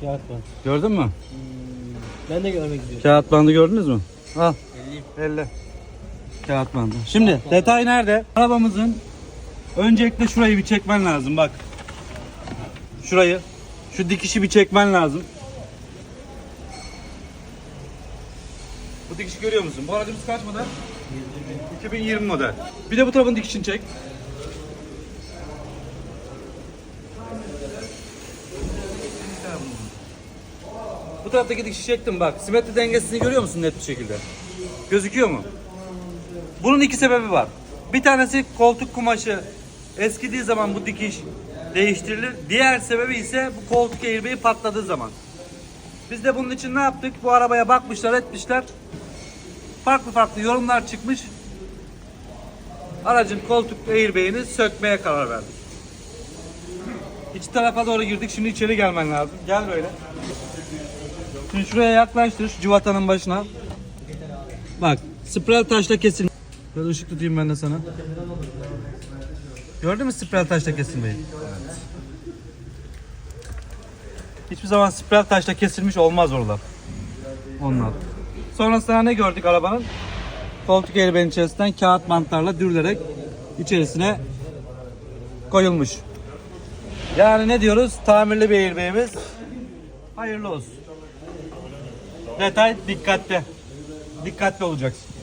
Kağıt var. Gördün mü? Ben de görmek istiyorum. Kağıt bandı gördünüz mü? Al. 50. 50. Kağıt bandı. Şimdi detay nerede? Arabamızın öncelikle şurayı bir çekmen lazım bak. Şurayı. Şu dikişi bir çekmen lazım. Bu dikişi görüyor musun? Bu aracımız kaç model? 2020 model. Bir de bu tarafın dikişini çek. Bu taraftaki dikişi çektim bak. Simetri dengesini görüyor musun net bir şekilde? Gözüküyor mu? Bunun iki sebebi var. Bir tanesi koltuk kumaşı eskidiği zaman bu dikiş değiştirilir. Diğer sebebi ise bu koltuk airbag'i patladığı zaman. Biz de bunun için ne yaptık? Bu arabaya bakmışlar etmişler. Farklı farklı yorumlar çıkmış. Aracın koltuk airbag'ini sökmeye karar verdik. İç tarafa doğru girdik. Şimdi içeri gelmen lazım. Gel böyle. Şimdi şuraya yaklaştır şu cıvatanın başına. Bak spiral taşla kesilmiş. Böyle ışık tutayım ben de sana. Gördün mü spiral taşla kesilmeyi? Hiçbir zaman spiral taşla kesilmiş olmaz oralar. Onlar. Sonrasında ne gördük arabanın? Koltuk airbag'in içerisinden kağıt bantlarla dürülerek içerisine koyulmuş. Yani ne diyoruz? Tamirli bir airbag'imiz hayırlı olsun. Detay dikkatli. Dikkatli olacaksın.